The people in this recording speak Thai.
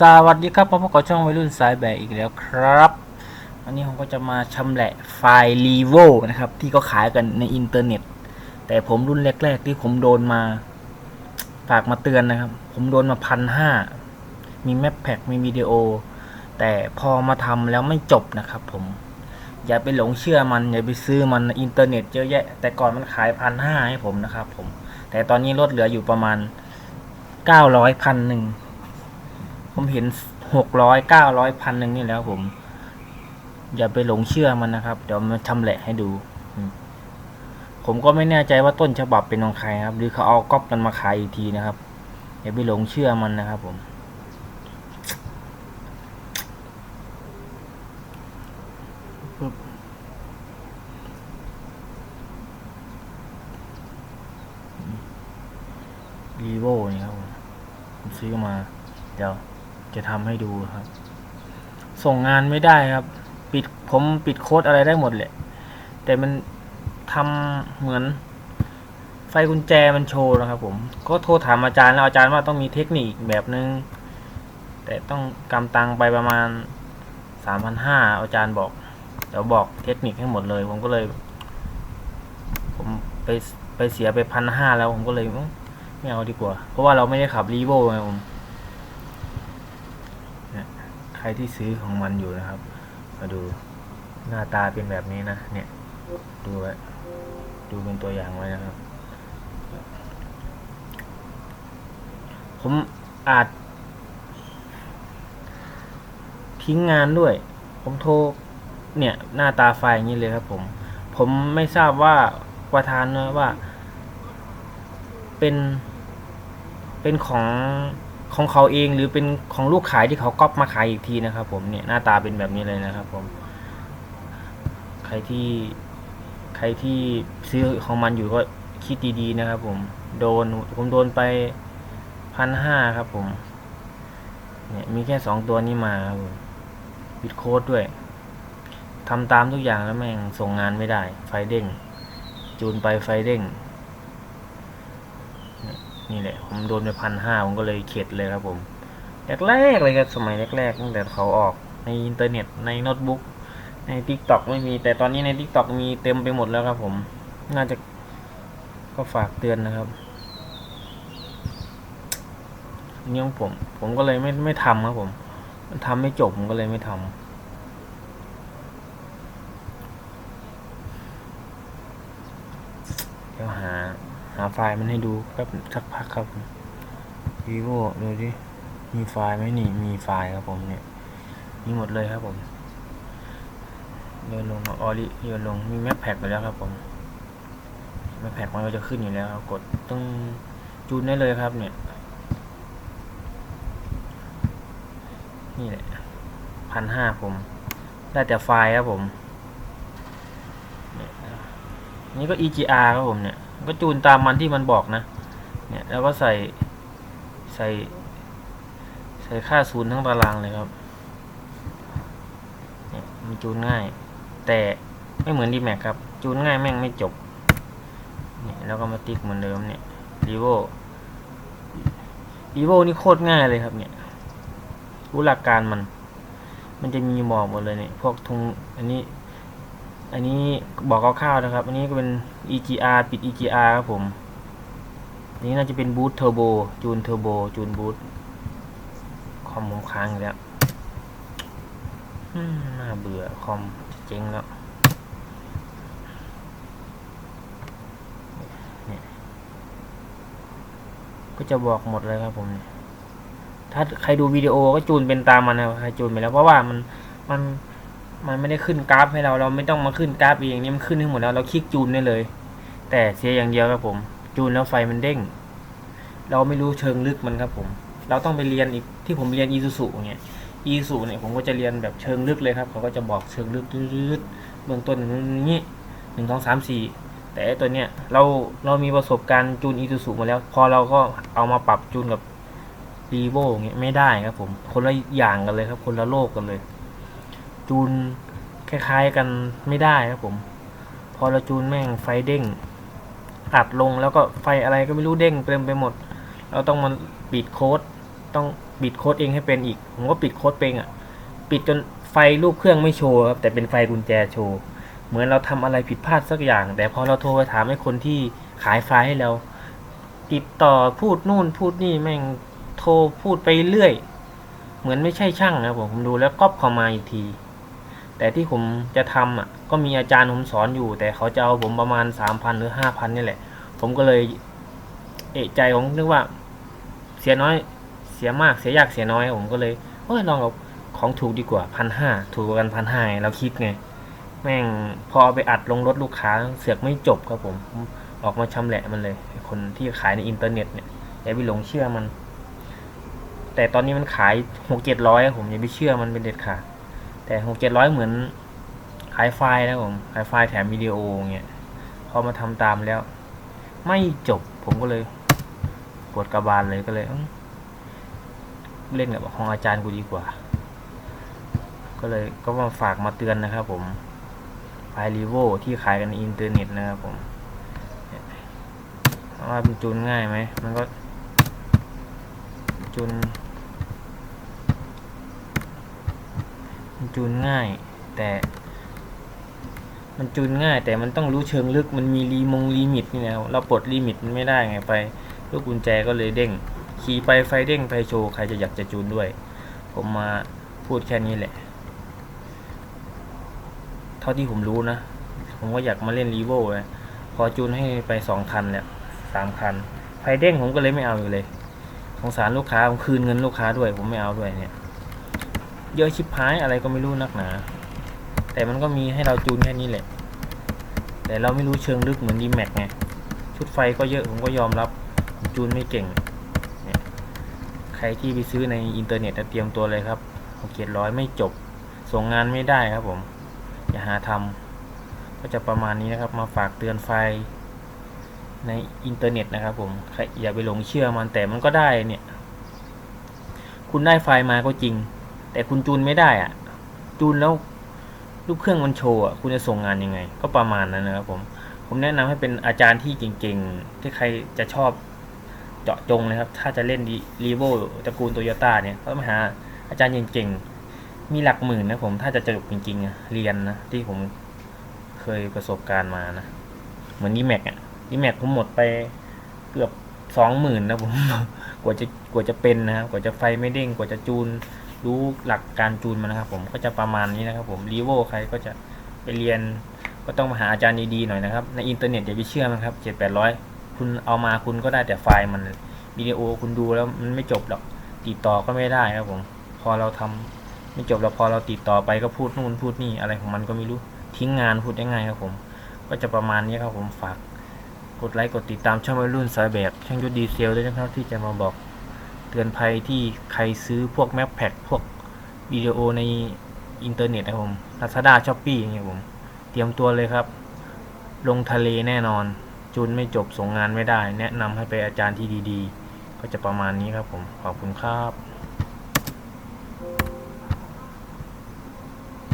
สวัสดีครับมพบกับช่องวัยรุ่นสายแบกอีกแล้วครับ วันนี้ผมก็จะมาชำแหละไฟล์ r e v o นะครับ ที่เขาขายกันในอินเทอร์เน็ต แต่ผมรุ่นแรก ๆ ที่ผมโดนมา ฝากมาเตือนนะครับ ผมโดนมาพันห้ามีแมปแพ็กมีวิดีโอ แต่พอมาทำแล้วไม่จบนะครับผม อย่าไปหลงเชื่อมัน อย่าไปซื้อมันในอินเทอร์เน็ตเยอะแยะ แต่ก่อนมันขายพันห้าให้ผมนะครับผม แต่ตอนนี้ลดเหลืออยู่ประมาณเก้าร้อยพันหนึ่ง ผมเห็นหกร้อยเก้าร้อยพันหนึ่งนี่แล้วผม อย่าไปหลงเชื่อมันนะครับ เดี๋ยวมันชำแหละให้ดู ผมก็ไม่แน่ใจว่าต้นฉบับเป็นของใครครับ หรือเขาเอาก๊อปกันมาขายอีกทีนะครับ อย่าไปหลงเชื่อมันนะครับ ผมรีโวนี่ครับผมซื้อมา เดี๋ยว จะทำให้ดูครับ ส่งงานไม่ได้ครับ ปิดผมปิดโค้ดอะไรได้หมดแหละ แต่มันทำเหมือนไฟกุญแจมันโชว์นะครับ ผม ก็โทรถามอาจารย์แล้วอาจารย์ว่าต้องมีเทคนิคอีกแบบนึง แต่ต้องกำตังไปประมาณสามพันห้าอาจารย์บอก เดี๋ยวบอกเทคนิคให้หมดเลย ผมก็เลย ผมไปไปเสียไปพันห้าแล้วผมก็เลยไม่เอาดีกว่า เพราะว่าเราไม่ได้ขับรีโวไงผม รที่ซื้อของมันอยู่นะครับ มาดูหน้าตาเป็นแบบนี้นะ เนี่ย ดูไว้ดูเป็นตัวอย่างไว้นะครับ ผมอาจ ทิ้งงานด้วย ผมโทรเนี่ยหน้าตาไฟล์อย่างนี้เลยครับ ผม ผมไม่ทราบว่าประธานนะว่า เป็นเป็นของ ของเขาเองหรือเป็นของลูกขายที่เขาก๊อปมาขายอีกทีนะครับ ผมเนี่ยหน้าตาเป็นแบบนี้เลยนะครับ ผม ใครที่ใครที่ซื้อของมันอยู่ก็คิดดีๆนะครับ ผม โดนผมโดนไปพันห้าครับ ผม เนี่ยมีแค่สองตัวนี้มาครับผมปิดโค้ดด้วยทำตามทุกอย่างแล้วแม่งส่งงานไม่ได้ ไฟเด้ง จูนไปไฟเด้ง นี่แหละ ผมโดนไปพันห้าผมก็เลยเข็ดเลยครับผมแรกๆเลยครับสมัยแรกๆตั้งแต่เขาออกในอินเทอร์เน็ตในโน้ตบุ๊กใน t ิ k t o k ไม่มี แต่ตอนนี้ใน t ิ k t o k มีเต็มไปหมดแล้วครับผม น่าจะก็ฝากเตือนนะครับนนี้ของผม ผมก็เลยไม่ไม่ทำครับผม มันทำไม่จบผมก็เลยไม่ทำ เดี๋ยวหา หาไฟล์มันให้ดูแป๊บสักพักครับ vivo ดูดิ มีไฟล์ไหมนี่ มีไฟล์ครับผมเนี่ย มีหมดเลยครับผมโยนลงออริโยนลง มีแมปแพ็กไปแล้วครับผมแมปแพ็กมันก็จะขึ้นอยู่แล้วครับกดต้องจูนได้เลยครับเนี่ย นี่แหละพันห้าผม ได้แต่ไฟล์ครับผมเนี่ยนี่ก็ EGR ครับผมเนี่ย ก็จูนตามมันที่มันบอกนะ เนี่ยแล้วก็ใส่ใส่ ใส่ค่าศูนย์ทั้งตารางเลยครับ เนี่ยมันจูนง่าย แต่ไม่เหมือนดีแม็กครับ จูนง่ายแม่งไม่จบ เนี่ยแล้วก็มาติ๊กเหมือนเดิมเนี่ยรีโวรีโวนี่โคตรง่ายเลยครับ เนี่ย รู้หลักการมัน มันจะมีบอกหมดเลยเนี่ยพวกทุงอันนี้ อันนี้บอกคร่าวๆนะครับ อันนี้ก็เป็น EGR ปิด EGR ครับผมอันนี้น่าจะเป็นบูทเทอร์โบจูนเทอร์โบจูนบูทคอมผมค้างอีกแล้วน่าเบื่อคอมเจ๊งแล้วเนี่ยก็จะบอกหมดเลยครับผม ถ้าใครดูวิดีโอก็จูนเป็นตามมันนะใครจูนไปแล้วเพราะว่ามันมัน มันไม่ได้ขึ้นกราฟให้เรา เราไม่ต้องมาขึ้นกราฟเองนี่มันขึ้นให้หมดแล้ว เราคลิกจูนได้เลย แต่เสียอย่างเดียวครับผม จูนแล้วไฟมันเด้ง เราไม่รู้เชิงลึกมันครับผม เราต้องไปเรียนอีกที่ผมเรียนอีซูซุเนี่ยอีซูเนี่ยผมก็จะเรียนแบบเชิงลึกเลยครับเขาก็จะบอกเชิงลึกลึกๆเบื้องต้นอย่างนี้หนึ่งสองสามสี่แต่ตัวเนี้ยเราเรามีประสบการณ์จูนอีซูซุมาแล้ว พอเราก็เอามาปรับจูนกับรีโวเงี้ยไม่ได้ครับผม คนละอย่างกันเลยครับ คนละโลกกันเลย จูนคล้ายๆกันไม่ได้ครับผม พอเราจูนแม่งไฟเด้ง อัดลงแล้วก็ไฟอะไรก็ไม่รู้เด้งเต็มไปหมด เราต้องมาปิดโค้ดต้องปิดโค้ดเองให้เป็นอีก ผมก็ปิดโค้ดเป็นอะ ปิดจนไฟรูปเครื่องไม่โชว์ครับแต่เป็นไฟกุญแจโชว์เหมือนเราทำอะไรผิดพลาดสักอย่าง แต่พอเราโทรไปถามให้คนที่ขายไฟให้เรา ติดต่อพูดนู่นพูดนี่แม่งโทรพูดไปเรื่อย เหมือนไม่ใช่ช่างนะผมผมดูแล้วก๊อปเข้ามาอีกที แต่ที่ผมจะทำอะก็มีอาจารย์ผมสอนอยู่ แต่เขาจะเอาผมประมาณสามพันหรือห้าพันนี่แหละ ผมก็เลยเอะใจผมนึกว่า เสียน้อยเสียมากเสียยากเสียน้อยผมก็เลยเฮ้ยลองเอาของถูกดีกว่าพันห้าถูกกว่ากันพันห้าเราคิดไง แม่งพอเอาไปอัดลงรถลูกค้าเสือกไม่จบครับผมออกมาชำแหละมันเลย คนที่ขายในอินเทอร์เน็ตเนี่ยอย่าไปหลงเชื่อมัน แต่ตอนนี้มันขายหกเจ็ดร้อยผมอย่าไปเชื่อมันเป็นเด็ดขาด แต่หกเจ็ดร้อยเหมือนขายไฟล์นะผมขายไฟล์แถมวิดีโอเงี้ยพอมาทำตามแล้ว ไม่จบผมก็เลยปวดกระบาลเลยก็เลยเอ้าเล่นกับของอาจารย์กูดีกว่า ก็เลยก็มาฝากมาเตือนนะครับผมไฟรีโวที่ขายกันในอินเทอร์เน็ตนะครับผมว่ามันจูนง่ายไหม มันก็จูน มันจูนง่าย แต่ มันจูนง่าย แต่มันต้องรู้เชิงลึกมันมีรีมงลิมิตนี่นะเราปลดลิมิตมันไม่ได้ไงไปลูกกุญแจก็เลยเด้งขี่ไปไฟเด้งไฟโชว์ใครจะอยากจะจูนด้วย ผมมาพูดแค่นี้แหละ เท่าที่ผมรู้นะ ผมก็อยากมาเล่นรีโวเลยพอจูนให้ไปสองคันแล้วสามคัน ไฟเด้งผมก็เลยไม่เอาอยู่เลยสงสารลูกค้าผมคืนเงินลูกค้าด้วย ผมไม่เอาด้วยเนี่ย เยอะชิบหายอะไรก็ไม่รู้นักหนา แต่มันก็มีให้เราจูนแค่นี้แหละ แต่เราไม่รู้เชิงลึกเหมือนดีแม็กไง ชุดไฟก็เยอะผมก็ยอมรับจูนไม่เก่งเนี่ยใครที่ไปซื้อในอินเทอร์เน็ตเตรียมตัวเลยครับหกเจ็ดร้อยไม่จบ ส่งงานไม่ได้ครับผม อย่าหาทำก็จะประมาณนี้นะครับ มาฝากเตือนไฟในอินเทอร์เน็ตนะครับผม อย่าไปหลงเชื่อมันแต่มันก็ได้เนี่ย คุณได้ไฟล์มาก็จริง แต่คุณจูนไม่ได้อะจูนแล้วลูกเครื่องมันโชว์อะคุณจะส่งงานยังไง ก็ประมาณนั้นนะครับผม ผมแนะนำให้เป็นอาจารย์ที่เก่งๆ ที่ใครจะชอบเจาะจงนะครับ ถ้าจะเล่นรีโวตระกูลโตโยต้าเนี่ยก็มาหาอาจารย์เก่งๆ มีหลักหมื่นนะผม ถ้าจะจบจริงๆ เรียนนะ ที่ผมเคยประสบการณ์มานะ เหมือนดีแม็กอะดีแม็กผมหมดไปเกือบสองหมื่นนะผม กว่าจะ กว่าจะเป็นนะครับกว่าจะไฟไม่เด้งกว่าจะจูน รู้หลักการจูนมันนะครับ ผมก็จะประมาณนี้นะครับ ผมรีโวใครก็จะไปเรียน ก็ต้องมาหาอาจารย์ดีๆหน่อยนะครับ ในอินเทอร์เน็ตอย่าไปเชื่อมันครับเจ็ดแปดร้อยคุณเอามาคุณก็ได้แต่ไฟล์มันวิดีโอคุณดูแล้วมันไม่จบหรอกติดต่อก็ไม่ได้ครับผม พอเราทำไม่จบแล้วพอเราติดต่อไปก็พูดนู่นพูดนี่อะไรของมันก็ไม่รู้ทิ้งงานพูดยังไงครับผม ก็จะประมาณนี้ครับผมฝากกดไลค์กดติดตามช่องวัยรุ่นสายแบบช่างยุทธดีเซลด้วยนะครับที่จะมาบอก เตือนภัยที่ใครซื้อพวกแมปแพ็กพวกวิดีโอในอินเทอร์เน็ตนะผม Lazada Shopee อย่างเงี้ยผม เตรียมตัวเลยครับ ลงทะเลแน่นอน จุนไม่จบส่งงานไม่ได้ แนะนำให้ไปอาจารย์ที่ดีๆ ก็จะประมาณนี้ครับผม ขอบคุณครับ